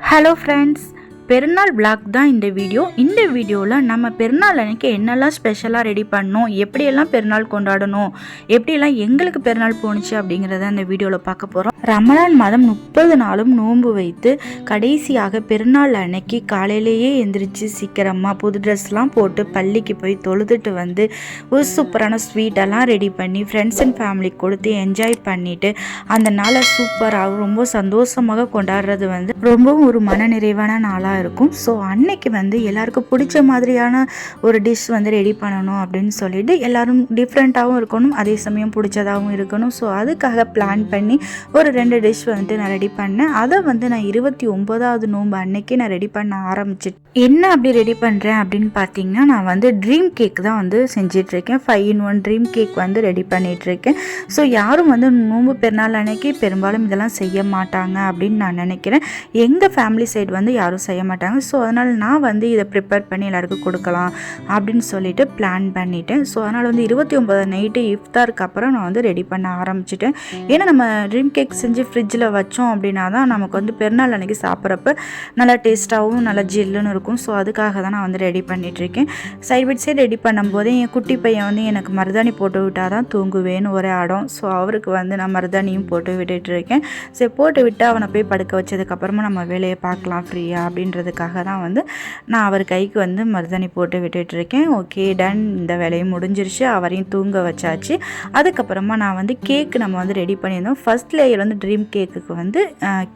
Hello friends பெருநாள் vlog தான் இந்த வீடியோ இந்த வீடியோவில் நம்ம பெருநாள் அன்னைக்கு என்னெல்லாம் ஸ்பெஷலாக ரெடி பண்ணோம்? எப்படியெல்லாம் பெருநாள் கொண்டாடணும்? எப்படியெல்லாம் எங்களுக்கு பெருநாள் போணுச்சு அப்படிங்கிறத இந்த வீடியோவில் பார்க்க போகிறோம் ரமலான் மாதம் முப்பது நாளும் நோன்பு வைத்து கடைசியாக பெருநாள் அன்னைக்கு காலையிலேயே எந்திரிச்சு சீக்கிரமாக புது ட்ரெஸ்லாம் போட்டு பள்ளிக்கு போய் தொழுதுட்டு வந்து ஒரு சூப்பரான ஸ்வீட்டெல்லாம் ரெடி பண்ணி ஃப்ரெண்ட்ஸ் அண்ட் ஃபேமிலிக்கு கொடுத்து என்ஜாய் பண்ணிட்டு அந்த நாளை சூப்பராக ரொம்ப சந்தோஷமாக கொண்டாடுறது வந்து ரொம்பவும் ஒரு மன நிறைவான நாளாக இருக்கும். ஸோ அன்னைக்கு வந்து எல்லாருக்கும் பிடிச்ச மாதிரியான ஒரு டிஷ் வந்து ரெடி பண்ணணும் அப்படின்னு சொல்லிட்டு எல்லாரும் டிஃப்ரெண்ட்டாகவும் இருக்கணும். அதே சமயம் பிடிச்சதாகவும் இருக்கணும். ஸோ அதுக்காக பிளான் பண்ணி ஒரு ரெண்டு டிஷ் வந்துட்டு நான் ரெடி பண்ணேன். அதை வந்து நான் இருபத்தி ஒம்போதாவது நோன்பு அன்னைக்கு நான் ரெடி பண்ண ஆரம்பிச்சிட்டு என்ன அப்படி ரெடி பண்ணுறேன் அப்படின்னு பார்த்தீங்கன்னா நான் வந்து ட்ரீம் கேக் தான் வந்து செஞ்சிட்ருக்கேன். Five in one dream cake வந்து ரெடி பண்ணிகிட்ருக்கேன் ஸோ யாரும் வந்து நோன்பு பெருநாள் அன்னைக்கு பெரும்பாலும் இதெல்லாம் செய்ய மாட்டாங்க அப்படின்னு நான் நினைக்கிறேன். எங்கள் ஃபேமிலி சைடு வந்து யாரும் செய்ய மாட்டாங்க. ஸோ அதனால் நான் வந்து இதை ப்ரிப்பேர் பண்ணி எல்லாருக்கும் கொடுக்கலாம் அப்படின்னு சொல்லிட்டு பிளான் பண்ணிட்டேன். ஸோ அதனால் வந்து இருபத்தி ஒம்பது நைட்டு இஃப்தாருக்கு அப்புறம் நான் வந்து ரெடி பண்ண ஆரம்பிச்சிட்டேன். ஏன்னா நம்ம ட்ரீம் கேக் செஞ்சு ஃப்ரிட்ஜில் வச்சோம் அப்படின்னா தான் நமக்கு வந்து பெருநாள் அன்றைக்கி சாப்பிட்றப்ப நல்லா டேஸ்ட்டாகவும் நல்லா ஜில்லுன்னு இருக்கும். ஸோ அதுக்காக தான் நான் வந்து ரெடி பண்ணிகிட்ருக்கேன் சைட் பை சைடு ரெடி பண்ணும்போது என் குட்டி பையன் வந்து எனக்கு மருதாணி போட்டு விட்டால் தான் தூங்குவேன்னு ஒரே ஆடம். ஸோ அவருக்கு வந்து நான் மருதாணியும் போட்டு விட்டுட்டு இருக்கேன் சரி போட்டு விட்டு அவனை போய் படுக்க வச்சதுக்கப்புறமா நம்ம வேலையை பார்க்கலாம் ஃப்ரீயாக அப்படின்றதுக்காக தான் வந்து நான் அவர் கைக்கு வந்து மருதாணி போட்டு விட்டுட்டு இருக்கேன் ஓகே டன் இந்த வேலையும் முடிஞ்சிருச்சு. அவரையும் தூங்க வச்சாச்சு. அதுக்கப்புறமா நான் வந்து கேக்கு நம்ம வந்து ரெடி பண்ணியிருந்தோம். ஃபஸ்ட் லேயர் வந்து ட்ரீம் கேக்குக்கு வந்து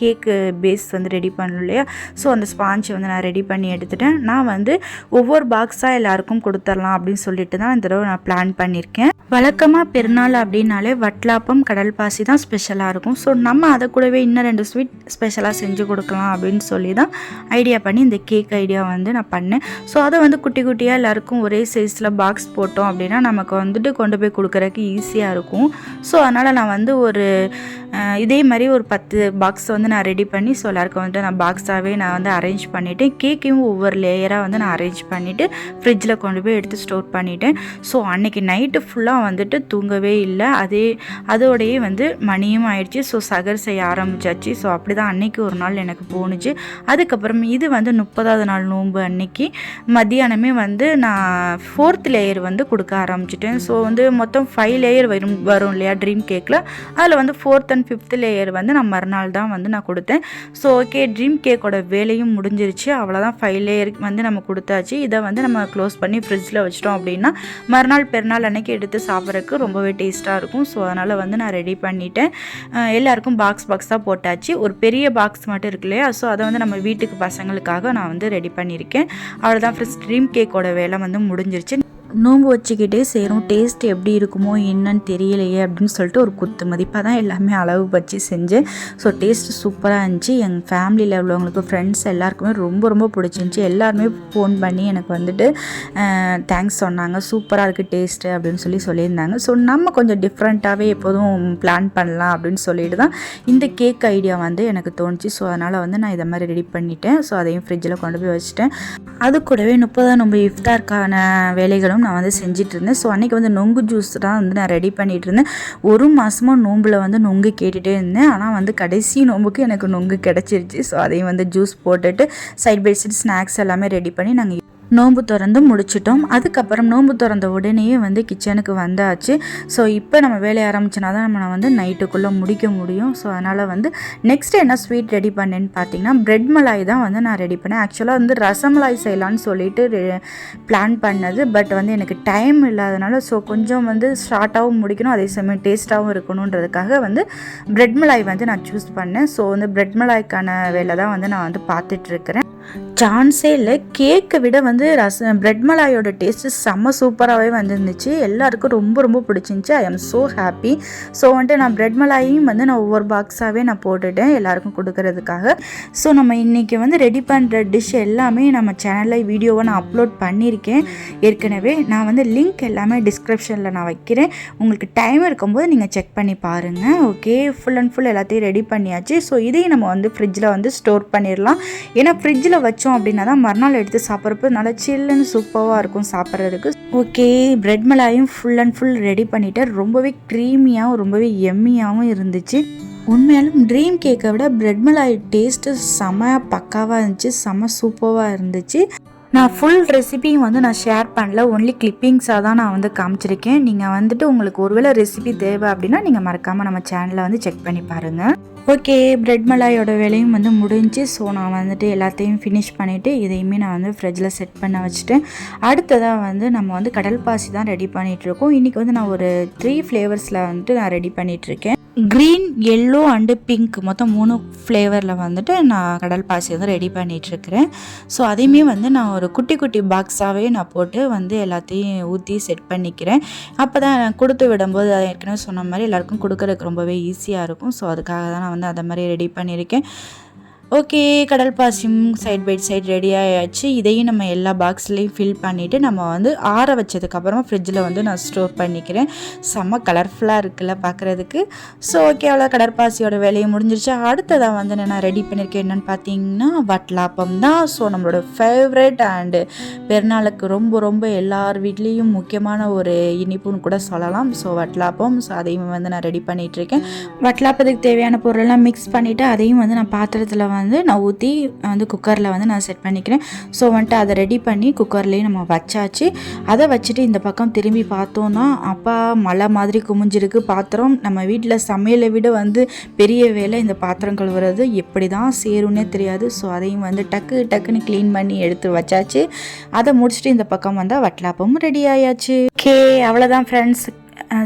கேக்கு பேஸ் வந்து ரெடி பண்ணணும் இல்லையா? ஸோ அந்த ஸ்பாஞ்சை வந்து நான் ரெடி பண்ணி எடுத்துட்டேன். நான் வந்து ஒவ்வொரு பாக்ஸாக எல்லாருக்கும் கொடுத்துடலாம் அப்படின்னு சொல்லிட்டு தான் இந்த தடவை நான் பிளான் பண்ணியிருக்கேன். வழக்கமாக பெருநாள் அப்படின்னாலே வட்லாப்பம் கடல் பாசி தான் ஸ்பெஷலாக இருக்கும். ஸோ நம்ம அதை கூடவே இன்னும் ரெண்டு ஸ்வீட் ஸ்பெஷலாக செஞ்சு கொடுக்கலாம் அப்படின்னு சொல்லி தான் ஐடியா பண்ணி இந்த கேக் ஐடியா வந்து நான் பண்ணேன். ஸோ அதை வந்து குட்டி குட்டியாக எல்லாருக்கும் ஒரே சைஸில் பாக்ஸ் போட்டோம் அப்படின்னா நமக்கு வந்துட்டு கொண்டு போய் கொடுக்குறதுக்கு ஈஸியாக இருக்கும். ஸோ அதனால் நான் வந்து ஒரு இதே மாதிரி ஒரு பத்து பாக்ஸ் வந்து நான் ரெடி பண்ணி ஸோ எல்லாருக்கும் வந்துட்டு நான் பாக்ஸாகவே நான் வந்து அரேஞ்ச் பண்ணிவிட்டேன் கேக்கையும் ஒவ்வொரு லேயராக வந்து நான் அரேஞ்ச் பண்ணிவிட்டு ஃப்ரிட்ஜில் கொண்டு போய் எடுத்து ஸ்டோர் பண்ணிவிட்டேன் ஸோ அன்றைக்கி நைட்டு ஃபுல்லாக வந்துட்டு தூங்கவே இல்லை. அதே அதோடையே வந்து மணியும் ஆயிடுச்சு. ஸோ சகர் செய்ய ஆரம்பிச்சாச்சு. ஸோ அப்படி தான் அன்னைக்கு ஒரு நாள் எனக்கு போணுச்சு. அதுக்கப்புறம் இது வந்து முப்பதாவது நாள் நோன்பு அன்னைக்கு. மத்தியானமே வந்து நான் ஃபோர்த் லேயர் வந்து கொடுக்க ஆரம்பிச்சிட்டேன். ஸோ வந்து மொத்தம் ஃபைவ் லேயர் வரும் வரும் இல்லையா? ட்ரீம் கேக்கில் அதில் வந்து ஃபோர்த் அண்ட் ஃபிஃப்த் லேயர் வந்து நான் மறுநாள் தான் வந்து நான் கொடுத்தேன். ஸோ ஓகே ட்ரீம் கேக்கோட வேலையும் முடிஞ்சிருச்சு. அவ்வளோதான் ஃபைவ் லேயர் வந்து நம்ம கொடுத்தாச்சு. இதை வந்து நம்ம க்ளோஸ் பண்ணி ஃப்ரிட்ஜில் வச்சிட்டோம் அப்படின்னா மறுநாள் பெருநாள் அன்னைக்கு எடுத்து சாப்பிட்றதுக்கு ரொம்பவே டேஸ்ட்டாக இருக்கும். ஸோ அதனால் வந்து நான் ரெடி பண்ணிட்டேன். எல்லாருக்கும் பாக்ஸ் பாக்ஸாக போட்டாச்சு. ஒரு பெரிய பாக்ஸ் மட்டும் இருக்கு இல்லையா? ஸோ அதை வந்து நம்ம வீட்டுக்கு பசங்களுக்காக நான் வந்து ரெடி பண்ணியிருக்கேன். அவ்வளோதான் ஃப்ரெண்ட்ஸ் ட்ரீம் கேக்கோட வேலை வந்து முடிஞ்சிருச்சு. நோன்பு வச்சுக்கிட்டே செய்கிறோம் டேஸ்ட் எப்படி இருக்குமோ என்னன்னு தெரியலையே அப்படின்னு சொல்லிட்டு ஒரு குத்து மதிப்பாக தான் எல்லாமே அளவு வச்சு செஞ்சேன். ஸோ டேஸ்ட் சூப்பராக இருந்துச்சு. எங்கள் ஃபேமிலியில் உள்ளவங்களுக்கு ஃப்ரெண்ட்ஸ் எல்லாருக்குமே ரொம்ப ரொம்ப பிடிச்சிருந்துச்சி. எல்லாருமே ஃபோன் பண்ணி எனக்கு வந்துட்டு தேங்க்ஸ் சொன்னாங்க. சூப்பராக இருக்குது டேஸ்ட்டு அப்படின்னு சொல்லி சொல்லியிருந்தாங்க. ஸோ நம்ம கொஞ்சம் டிஃப்ரெண்ட்டாகவே எப்போதும் பிளான் பண்ணலாம் அப்படின்னு சொல்லிட்டு தான் இந்த கேக் ஐடியா வந்து எனக்கு தோணுச்சு. ஸோ அதனால் வந்து நான் இதை மாதிரி ரெடி பண்ணிட்டேன். ஸோ அதையும் ஃப்ரிட்ஜில் கொண்டு போய் வச்சுட்டேன். அது கூடவே முப்பதாம் நோம்பு இஃப்தாருக்கான வேலைகளும் நான் வந்து செஞ்சுட்டு இருந்தேன் ஸோ அன்றைக்கி வந்து நொங்கு ஜூஸ் தான் வந்து நான் ரெடி பண்ணிகிட்டு இருந்தேன் ஒரு மாதமாக நோம்பில் வந்து நொங்கு கேட்டுகிட்டே இருந்தேன். ஆனால் வந்து கடைசி நோம்புக்கு எனக்கு நொங்கு கிடச்சிருச்சு. ஸோ அதையும் வந்து ஜூஸ் போட்டுட்டு சைட் பை சைட் ஸ்நாக்ஸ் எல்லாமே ரெடி பண்ணி நாங்கள் நோன்பு திறந்து முடிச்சிட்டோம். அதுக்கப்புறம் நோன்பு திறந்த உடனேயே வந்து கிச்சனுக்கு வந்தாச்சு. ஸோ இப்போ நம்ம வேலையை ஆரம்பிச்சனா தான் நம்ம வந்து நைட்டுக்குள்ளே முடிக்க முடியும். ஸோ அதனால் வந்து நெக்ஸ்ட் என்ன ஸ்வீட் ரெடி பண்ணேன்னு பார்த்தீங்கன்னா ப்ரெட் மலாய் தான் வந்து நான் ரெடி பண்ணேன். ஆக்சுவலாக வந்து ரசமலாய் செய்யலான்னு சொல்லிட்டு பிளான் பண்ணது. பட் வந்து எனக்கு டைம் இல்லாதனால ஸோ கொஞ்சம் வந்து ஷார்ட்டாகவும் முடிக்கணும். அதே சமயம் டேஸ்ட்டாகவும் இருக்கணுன்றதுக்காக வந்து ப்ரெட் மலாய் வந்து நான் சூஸ் பண்ணேன். ஸோ வந்து ப்ரெட் மலாய்க்கான வேலை தான் வந்து நான் வந்து பார்த்துட்ருக்கிறேன் சான்ஸே இல்லை. கேக்கை விட வந்து ரச பிரெட் மலாயோட டேஸ்ட்டு செம்ம சூப்பராகவே வந்துருந்துச்சு. எல்லாருக்கும் ரொம்ப ரொம்ப பிடிச்சிருந்துச்சி. ஐ ஆம் ஸோ ஹாப்பி ஸோ வந்துட்டு நான் பிரெட் மலாயையும் வந்து நான் ஒவ்வொரு பாக்ஸாகவே நான் போட்டுட்டேன். எல்லாருக்கும் கொடுக்கறதுக்காக. ஸோ நம்ம இன்றைக்கி வந்து ரெடி பண்ணுற டிஷ் எல்லாமே நம்ம சேனலில் வீடியோவை நான் அப்லோட் பண்ணியிருக்கேன். ஏற்கனவே நான் வந்து லிங்க் எல்லாமே டிஸ்கிரிப்ஷனில் நான் வைக்கிறேன். உங்களுக்கு டைம் இருக்கும்போது நீங்கள் செக் பண்ணி பாருங்கள் ஓகே ஃபுல் அண்ட் ஃபுல் எல்லாத்தையும் ரெடி பண்ணியாச்சு. ஸோ இதையும் நம்ம வந்து ஃப்ரிட்ஜில் வந்து ஸ்டோர் பண்ணிடலாம். ஏன்னா ஃப்ரிட்ஜில் வச்சு வச்சோம் அப்படின்னா தான் மறுநாள் எடுத்து சாப்பிட்றப்ப நல்லா சில்லுன்னு சூப்பராக இருக்கும் சாப்பிட்றதுக்கு. ஓகே பிரெட் மலாயும் ஃபுல் அண்ட் ஃபுல் ரெடி பண்ணிவிட்டு ரொம்பவே க்ரீமியாகவும் ரொம்பவே எம்மியாகவும் இருந்துச்சு. உண்மையாலும் ட்ரீம் கேக்கை விட பிரெட் மலாய் டேஸ்ட்டு செம பக்காவாக இருந்துச்சு செம சூப்பராக இருந்துச்சு. நான் ஃபுல் ரெசிபியும் வந்து நான் ஷேர் பண்ணல ஒன்லி கிளிப்பிங்ஸாக தான் நான் வந்து காமிச்சிருக்கேன். நீங்கள் வந்துட்டு உங்களுக்கு ஒருவேளை ரெசிபி தேவை அப்படின்னா நீங்கள் மறக்காமல் நம்ம சேனலை வந்து செக் பண்ணி பாருங்கள் ஓகே பிரெட் மலாயோட வேலையும் வந்து முடிஞ்சு ஸோ நான் வந்துட்டு எல்லாத்தையும் ஃபினிஷ் பண்ணிவிட்டு இதையுமே நான் வந்து ஃப்ரிட்ஜில் செட் பண்ண வச்சுட்டேன். அடுத்ததாக வந்து நம்ம வந்து கடல் பாசி தான் ரெடி பண்ணிகிட்ருக்கோம் இன்றைக்கி வந்து நான் ஒரு த்ரீ ஃப்ளேவர்ஸில் வந்துட்டு நான் ரெடி பண்ணிகிட்ருக்கேன் க்ரீன் எல்லோ அண்டு பிங்க் மொத்தம் மூணு ஃப்ளேவரில் வந்துட்டு நான் கடல் பாசி வந்து ரெடி பண்ணிகிட்ருக்கிறேன் ஸோ அதையுமே வந்து நான் ஒரு குட்டி குட்டி பாக்ஸாகவே நான் போட்டு வந்து எல்லாத்தையும் ஊற்றி செட் பண்ணிக்கிறேன். அப்போ தான் கொடுத்து விடும்போது அதை ஏற்கனவே சொன்ன மாதிரி எல்லாருக்கும் கொடுக்கறதுக்கு ரொம்பவே ஈஸியாக இருக்கும். ஸோ அதுக்காக தான் நான் வந்து அதை மாதிரி ரெடி பண்ணியிருக்கேன். ஓகே கடல் பாசியும் சைட் பை சைட் ரெடி ஆயாச்சு. இதையும் நம்ம எல்லா பாக்ஸ்லேயும் ஃபில் பண்ணிவிட்டு நம்ம வந்து ஆற வச்சதுக்கப்புறமா ஃப்ரிட்ஜில் வந்து நான் ஸ்டோர் பண்ணிக்கிறேன். செம்ம கலர்ஃபுல்லாக இருக்குல்ல பார்க்குறதுக்கு ஸோ ஓகே அவ்வளோ கடற்பாசியோட வேலையை முடிஞ்சிருச்சு. அடுத்ததாக வந்து நான் ரெடி பண்ணியிருக்கேன் என்னென்னு பார்த்தீங்கன்னா வட்லாப்பம் தான். ஸோ நம்மளோட ஃபேவரட் அண்டு பெருநாளுக்கு ரொம்ப ரொம்ப எல்லார் வீட்லேயும் முக்கியமான ஒரு இனிப்புன்னு கூட சொல்லலாம். ஸோ வட்லாப்பம் ஸோ அதையும் வந்து நான் ரெடி பண்ணிகிட்ருக்கேன் வட்லாப்பத்துக்கு தேவையான பொருளெல்லாம் மிக்ஸ் பண்ணிவிட்டு அதையும் வந்து நான் பாத்திரத்தில் வந்து நான் ஊற்றி வந்து குக்கரில் வந்து நான் செட் பண்ணிக்கிறேன். ஸோ வந்துட்டு அதை ரெடி பண்ணி குக்கர்லேயே நம்ம வச்சாச்சு. அதை வச்சுட்டு இந்த பக்கம் திரும்பி பார்த்தோன்னா அப்பா மழை மாதிரி குமிஞ்சிருக்கு. பாத்திரம் நம்ம வீட்டில் சமையலை விட வந்து பெரிய வேலை இந்த பாத்திரம் கழுவுறது. எப்படி தான் சேரும்னே தெரியாது. ஸோ அதையும் வந்து டக்கு டக்குன்னு க்ளீன் பண்ணி எடுத்து வச்சாச்சு. அதை முடிச்சுட்டு இந்த பக்கம் வந்தால் வட்லாப்பமும் ரெடி ஆயாச்சு. ஓகே அவ்வளோதான் ஃப்ரெண்ட்ஸ்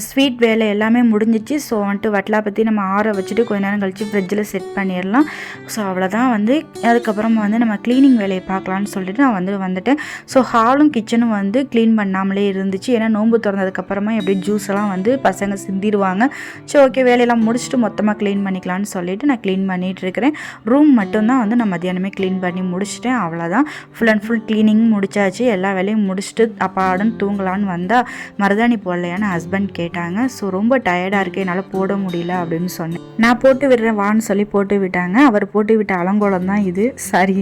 ஸ்வீட் வேலை எல்லாமே முடிஞ்சிச்சு. ஸோ வந்துட்டு வட்டலா பற்றி நம்ம ஆற வச்சுட்டு கொஞ்ச நேரம் கழித்து ஃப்ரிட்ஜில் செட் பண்ணிடலாம். ஸோ அவ்வளோதான் வந்து. அதுக்கப்புறம் வந்து நம்ம க்ளீனிங் வேலையை பார்க்கலான்னு சொல்லிட்டு நான் வந்து வந்துட்டேன். ஸோ ஹாலும் கிச்சனும் வந்து க்ளீன் பண்ணாமலே இருந்துச்சு. ஏன்னா நோன்பு திறந்ததுக்கப்புறமா எப்படி ஜூஸ் எல்லாம் வந்து பசங்க சிந்திடுவாங்க. ஸோ ஓகே வேலையெல்லாம் முடிச்சுட்டு மொத்தமாக க்ளீன் பண்ணிக்கலான்னு சொல்லிட்டு நான் க்ளீன் பண்ணிகிட்டு இருக்கிறேன். ரூம் மட்டும்தான் வந்து நான் மதியானமே க்ளீன் பண்ணி முடிச்சிட்டேன். அவ்வளோதான் ஃபுல் அண்ட் ஃபுல் க்ளீனிங் முடிச்சாச்சு. எல்லா வேலையும் முடிச்சுட்டு அப்பாடுன்னு தூங்கலான்னு வந்தால் மருதாணி போடலையான ஹஸ்பண்ட் கேட்டாங்க. ஸோ ரொம்ப டயர்டாக இருக்குது என்னால் போட முடியல அப்படின்னு சொன்னேன். நான் போட்டு விடுறேன் வான்னு சொல்லி போட்டு விட்டாங்க. அவர் போட்டு விட்ட அலங்கோலம் தான் இது. சரி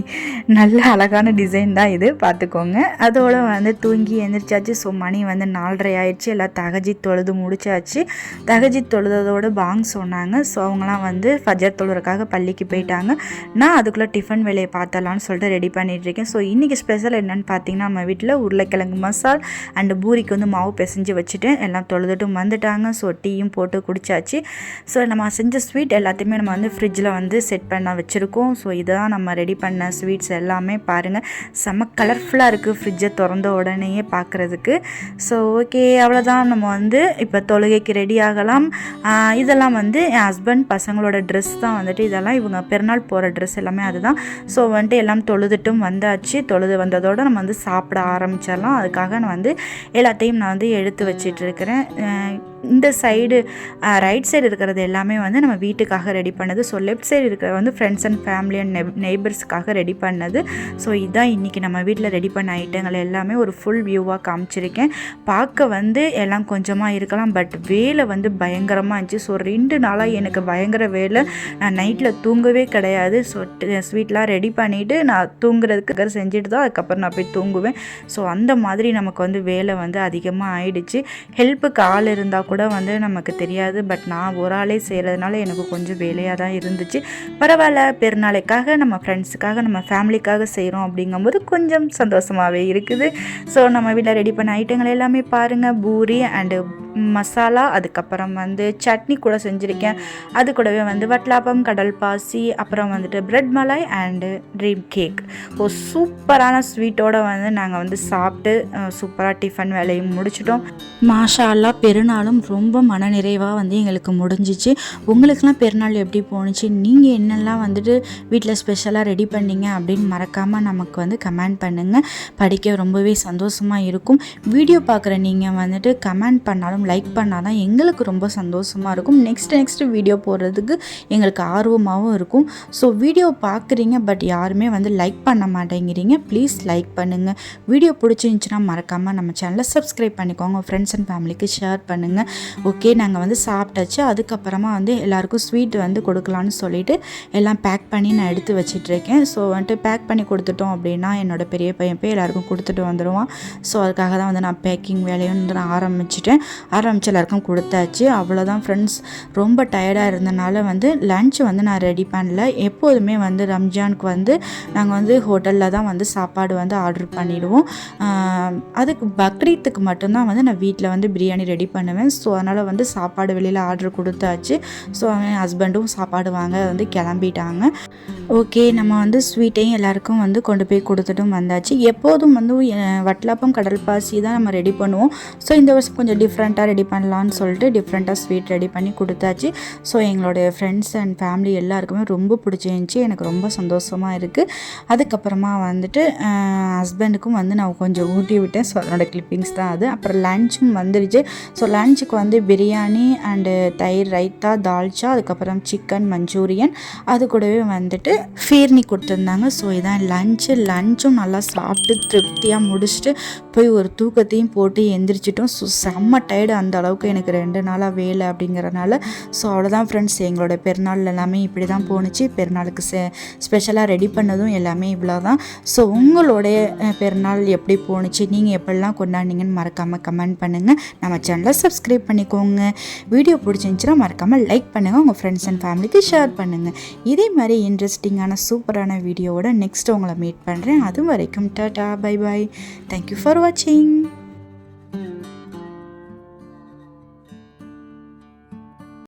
நல்ல அழகான டிசைன் தான் இது. பார்த்துக்கோங்க. அதோட வந்து தூங்கி எழுந்திரிச்சாச்சு ஸோ மணி வந்து நாலரை ஆயிடுச்சு. எல்லாம் தகஜி தொழுது முடிச்சாச்சு. தகஜி தொழுதோட பாங் சொன்னாங்க. ஸோ அவங்களாம் வந்து ஃபஜர் தொழுறக்காக பள்ளிக்கு போயிட்டாங்க. நான் அதுக்குள்ளே டிஃபன் வேலையை பார்த்தலான்னு சொல்லிட்டு ரெடி பண்ணிகிட்ருக்கேன் ஸோ இன்றைக்கி ஸ்பெஷல் என்னென்னு பார்த்தீங்கன்னா நம்ம வீட்டில் உருளைக்கிழங்கு மசால் அண்டு பூரிக்கு வந்து மாவு பிசைஞ்சு வச்சுட்டேன் எல்லாம் தொழுது தொழுதுட்டும் வந்துட்டாங்க. ஸோ டீயும் போட்டு குடிச்சாச்சு. ஸோ நம்ம செஞ்ச ஸ்வீட் எல்லாத்தையுமே நம்ம வந்து ஃப்ரிட்ஜில் வந்து செட் பண்ண வச்சுருக்கோம். ஸோ இதுதான் நம்ம ரெடி பண்ண ஸ்வீட்ஸ் எல்லாமே பாருங்கள் செம்ம கலர்ஃபுல்லாக இருக்குது ஃப்ரிட்ஜை திறந்த உடனேயே பார்க்குறதுக்கு ஸோ ஓகே அவ்வளோதான் நம்ம வந்து இப்போ தொழுகைக்கு ரெடி ஆகலாம். இதெல்லாம் வந்து என் ஹஸ்பண்ட் பசங்களோட ட்ரெஸ் தான் வந்துட்டு இதெல்லாம் இவங்க பெருநாள் போகிற ட்ரெஸ் எல்லாமே அதுதான். ஸோ வந்துட்டு எல்லாம் தொழுதுட்டும் வந்தாச்சு. தொழுது வந்ததோடு நம்ம வந்து சாப்பிட ஆரம்பிச்சிடலாம். அதுக்காக நான் வந்து எல்லாத்தையும் நான் வந்து எடுத்து வச்சிட்டு இருக்கிறேன் அஹ் இந்த சைடு ரைட் சைடு இருக்கிறது எல்லாமே வந்து நம்ம வீட்டுக்காக ரெடி பண்ணது. ஸோ லெஃப்ட் சைடு இருக்கிறது வந்து ஃப்ரெண்ட்ஸ் அண்ட் ஃபேமிலி அண்ட் நெப் நெய்பர்ஸ்க்காக ரெடி பண்ணது. ஸோ இதுதான் இன்றைக்கி நம்ம வீட்டில் ரெடி பண்ண ஐட்டங்கள் எல்லாமே ஒரு ஃபுல் வியூவாக காமிச்சிருக்கேன். பார்க்க வந்து எல்லாம் கொஞ்சமாக இருக்கலாம் பட் வேலை வந்து பயங்கரமாக இருந்துச்சு. ஸோ ரெண்டு நாளாக எனக்கு பயங்கர வேலை. நான் நைட்டில் தூங்கவே கிடையாது. ஸோ ஸ்வீட்லாம் ரெடி பண்ணிவிட்டு நான் தூங்குறதுக்கு செஞ்சுட்டு தான் அதுக்கப்புறம் நான் போய் தூங்குவேன். ஸோ அந்த மாதிரி நமக்கு வந்து வேலை வந்து அதிகமாக ஆயிடுச்சு. ஹெல்ப்புக்கு ஆள் இருந்தால் கூட வந்து நமக்கு தெரியாது. பட் நான் ஒரு ஆளே செய்கிறதுனால எனக்கு கொஞ்சம் வேலையாக தான் இருந்துச்சு. பரவாயில்ல பெருநாளைக்காக நம்ம ஃப்ரெண்ட்ஸுக்காக நம்ம ஃபேமிலிக்காக செய்கிறோம் அப்படிங்கும்போது கொஞ்சம் சந்தோஷமாகவே இருக்குது. ஸோ நம்ம வீட்டில் ரெடி பண்ண ஐட்டங்கள் எல்லாமே பாருங்கள் பூரி அண்டு மசாலா அதுக்கப்புறம் வந்து சட்னி கூட செஞ்சுருக்கேன். அது கூடவே வந்து வட்லாப்பம் கடல் பாசி அப்புறம் வந்துட்டு bread malai and dream cake ஓ சூப்பரான ஸ்வீட்டோடு வந்து நாங்கள் வந்து சாப்பிட்டு சூப்பராக டிஃபன் வேலையும் முடிச்சிட்டோம். மாஷா அல்லா பெருநாளும் ரொம்ப மனநிறைவாக வந்து எங்களுக்கு முடிஞ்சிச்சு. உங்களுக்கெல்லாம் பெருநாள் எப்படி போணுச்சு? நீங்கள் என்னெல்லாம் வந்துட்டு வீட்டில் ஸ்பெஷலாக ரெடி பண்ணீங்க அப்படின்னு மறக்காமல் நமக்கு வந்து கமெண்ட் பண்ணுங்கள் படிக்க ரொம்பவே சந்தோஷமாக இருக்கும். வீடியோ பார்க்குற நீங்கள் வந்துட்டு கமெண்ட் பண்ணாலும் லைக் பண்ணால் தான் எங்களுக்கு ரொம்ப சந்தோஷமாக இருக்கும். நெக்ஸ்ட் நெக்ஸ்ட் வீடியோ போடுறதுக்கு எங்களுக்கு ஆர்வமாகவும் இருக்கும். ஸோ வீடியோ பார்க்குறீங்க பட் யாருமே வந்து லைக் பண்ண மாட்டேங்கிறீங்க. ப்ளீஸ் லைக் பண்ணுங்கள் வீடியோ பிடிச்சிருந்துச்சுன்னா மறக்காமல் நம்ம சேனலை சப்ஸ்கிரைப் பண்ணிக்கோங்க. ஃப்ரெண்ட்ஸ் அண்ட் ஃபேமிலிக்கு ஷேர் பண்ணுங்கள் ஓகே நாங்கள் வந்து சாப்பிட்டாச்சு. அதுக்கப்புறமா வந்து எல்லாருக்கும் ஸ்வீட் வந்து கொடுக்கலான்னு சொல்லிட்டு எல்லாம் பேக் பண்ணி நான் எடுத்து வச்சிட்ருக்கேன். ஸோ வந்துட்டு பேக் பண்ணி கொடுத்துட்டோம் அப்படின்னா என்னோட பெரிய பையன் போய் எல்லாருக்கும் கொடுத்துட்டு வந்துடுவான் ஸோ அதுக்காக தான் வந்து நான் பேக்கிங் வேலையும் நான் ஆரம்பிச்சிட்டேன். ஆரம்பிச்சு எல்லாருக்கும் கொடுத்தாச்சு. அவ்வளோதான் ஃப்ரெண்ட்ஸ் ரொம்ப டயர்டாக இருந்தனால வந்து லன்ச் வந்து நான் ரெடி பண்ணல. எப்போதுமே வந்து ரம்ஜானுக்கு வந்து நாங்கள் வந்து ஹோட்டலில் தான் வந்து சாப்பாடு வந்து ஆர்டர் பண்ணிவிடுவோம் அதுக்கு பக்ரீத்துக்கு மட்டும்தான் வந்து நான் வீட்டில் வந்து பிரியாணி ரெடி பண்ணுவேன். ஸோ அதனால் வந்து சாப்பாடு வெளியில் ஆர்டர் கொடுத்தாச்சு. ஸோ என் ஹஸ்பண்டும் சாப்பாடு வாங்க வந்து கிளம்பிட்டாங்க. ஓகே நம்ம வந்து ஸ்வீட்டையும் எல்லாருக்கும் வந்து கொண்டு போய் கொடுத்துட்டும் வந்தாச்சு. எப்போதும் வந்து வட்டலாப்பம் கடல் பாசி தான் நம்ம ரெடி பண்ணுவோம். ஸோ இந்த வருஷம் கொஞ்சம் டிஃப்ரெண்ட் டிஃப்ரெண்ட்டாக ரெடி பண்ணலான்னு சொல்லிட்டு டிஃப்ரெண்ட்டாக ஸ்வீட் ரெடி பண்ணி கொடுத்தாச்சு. ஸோ எங்களுடைய ஃப்ரெண்ட்ஸ் அண்ட் ஃபேமிலி எல்லாருக்குமே ரொம்ப பிடிச்சிருந்துச்சி. எனக்கு ரொம்ப சந்தோஷமாக இருக்குது அதுக்கப்புறமா வந்துட்டு ஹஸ்பண்டுக்கும் வந்து நான் கொஞ்சம் ஊட்டி விட்டேன். ஸோ அதனோட கிளிப்பிங்ஸ் தான் அது. அப்புறம் லஞ்சும் வந்துருச்சு. ஸோ லஞ்சுக்கு வந்து பிரியாணி அண்டு தயிர் ரைத்தா தால்ச்சா அதுக்கப்புறம் சிக்கன் மஞ்சூரியன் அது கூடவே வந்துட்டு ஃபீர்னி கொடுத்துருந்தாங்க. ஸோ இதான் லஞ்சு லஞ்சும் நல்லா சாப்பிட்டு திருப்தியாக முடிச்சுட்டு போய் ஒரு தூக்கத்தையும் போட்டு எந்திரிச்சிட்டோம். ஸோ செம்ம டயர்டு அந்த அளவுக்கு எனக்கு ரெண்டு நாளாக வேலை அப்படிங்கிறனால ஸோ அவ்வளோதான் ஃப்ரெண்ட்ஸ் எங்களோட பெருநாள் எல்லாமே இப்படி தான் போணுச்சு. பெருநாளுக்கு செ ஸ்பெஷலாக ரெடி பண்ணதும் எல்லாமே இவ்வளோ தான் ஸோ உங்களுடைய பெருநாள் எப்படி போணுச்சு? நீங்கள் எப்படிலாம் கொண்டாடினீங்கன்னு மறக்காமல் கமெண்ட் பண்ணுங்கள் நம்ம சேனலை சப்ஸ்கிரைப் பண்ணிக்கோங்க. வீடியோ பிடிச்சிருந்துச்சுன்னா மறக்காமல் லைக் பண்ணுங்கள் உங்கள் ஃப்ரெண்ட்ஸ் அண்ட் ஃபேமிலிக்கு ஷேர் பண்ணுங்கள் இதே மாதிரி இன்ட்ரெஸ்டிங்கான சூப்பரான வீடியோவோட நெக்ஸ்ட் உங்களை மீட் பண்ணுறேன் அது வரைக்கும் tata bye bye thank you for வாட்சிங்